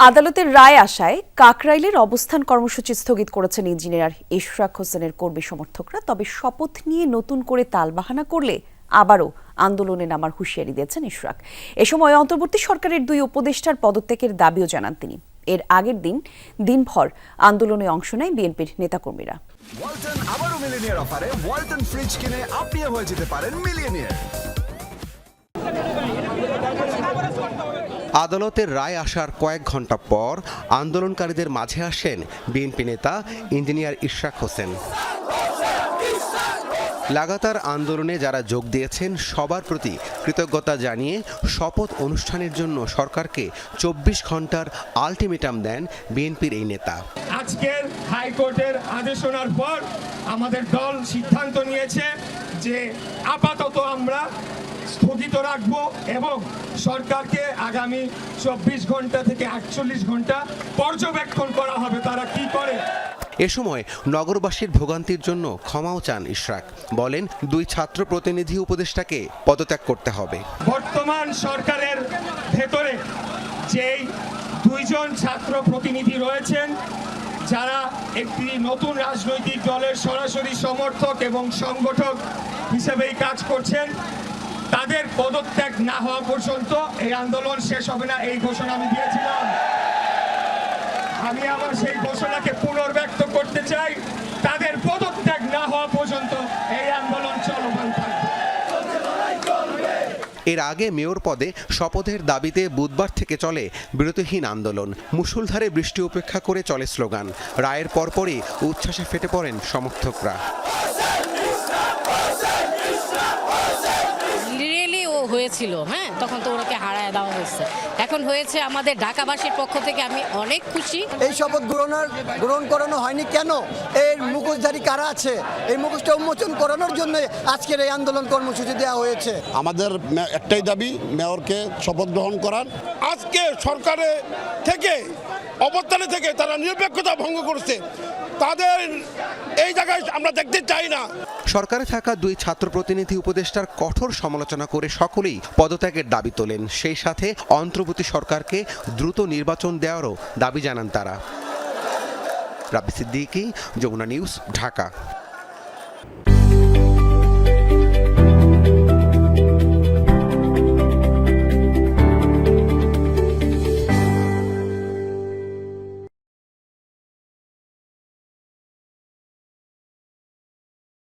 আদালতের রায় আসায় কাকরাইলের অবস্থান কর্মসূচি স্থগিত করেছেন ইঞ্জিনিয়ার ইশরাক হোসেনের কর্মী সমর্থকরা, তবে শপথ নিয়ে নতুন করে তালবাহানা করলে আবারও আন্দোলনে নামার হুঁশিয়ারি দিয়েছেন ইশরাক। এ সময় অন্তর্বর্তী সরকারের দুই উপদেষ্টার পদত্যাগের দাবিও জানান তিনি। এর আগের দিন দিনভর আন্দোলনে অংশ নেয় বিএনপির নেতাকর্মীরা। ওয়ালটন আবারও অফারে, ওয়ালটন ফ্রিজ কিনে আপনিও হয়ে যেতে পারেন আদালতের রায় আসার কয়েক ঘণ্টা পর আন্দোলনকারীদের মাঝে আসেন বিএনপি নেতা ইঞ্জিনিয়ার ইশরাক হোসেন। লাগাতার আন্দোলনে যারা যোগ দিয়েছেন, সবার প্রতি কৃতজ্ঞতা জানিয়ে শপথ অনুষ্ঠানের জন্য সরকারকে চব্বিশ ঘণ্টার আলটিমেটাম দেন বিএনপির এই নেতা। আজকের হাইকোর্টের আদেশনার পর আমাদের দল সিদ্ধান্ত নিয়েছে যে আপাতত আমরা স্থগিত রাখব এবং সরকারকে আগামী চব্বিশ ঘণ্টা থেকে আটচল্লিশ ঘণ্টা পর্যবেক্ষণ করা হবে তারা কি করে। এ সময় নগরবাসীর ভোগান্তির জন্য ক্ষমাও চান ইশরাক। বলেন দুই ছাত্র প্রতিনিধি উপদেষ্টাকে পদত্যাগ করতে হবে। বর্তমান সরকারের ভেতরে যেই দুইজন ছাত্র প্রতিনিধি রয়েছেন যারা একটি নতুন রাজনৈতিক দলের সরাসরি সমর্থক এবং সংগঠক হিসেবেই কাজ করছেন, তাদের পদত্যাগ না হওয়া পর্যন্ত এই আন্দোলন শেষ হবে না, এই ঘোষণা আমি দিয়েছিলাম। আমি আমার সেই ঘোষণাকে পুনর্ব্যক্ত করতে চাই, তাদের পদত্যাগ না হওয়া পর্যন্ত এই এর আগে মেয়র পদে শপথের দাবিতে বুধবার থেকে চলে বিরতিহীন আন্দোলন। মুসুলধারে বৃষ্টি উপেক্ষা করে চলে স্লোগান। রায়ের পরপরই উচ্ছ্বাসে ফেটে পড়েন সমর্থকরা। হয়েছিল হ্যাঁ? তখন তো ওনাকে হারায় দেওয়া হয়েছে। এখন হয়েছে আমাদের ঢাকাবাসীর পক্ষ থেকে আমি অনেক খুশি। এই শপথ গ্রহণের গ্রহণ করানো হয়নি কেন? এর মুখোশধারী কারা আছে? এই মুখোশটা উন্মোচন করানোর জন্য আজকের এই আন্দোলন কর্মসূচি দেওয়া হয়েছে। আমাদের একটাই দাবি মেয়রকে শপথ গ্রহণ করার। আজকে সরকারে থেকে অবস্থানে থেকে তারা নিরপেক্ষতা ভঙ্গ করছে। তাদের আমরা দেখতে চাই না। সরকারে থাকা দুই ছাত্র প্রতিনিধি উপদেষ্টার কঠোর সমালোচনা করে সকলেই পদত্যাগের দাবি তোলেন। সেই সাথে অন্তর্বর্তী সরকারকে দ্রুত নির্বাচন দেওয়ারও দাবি জানান তারা। রাবি সিদ্দিকী, যমুনা নিউজ, ঢাকা।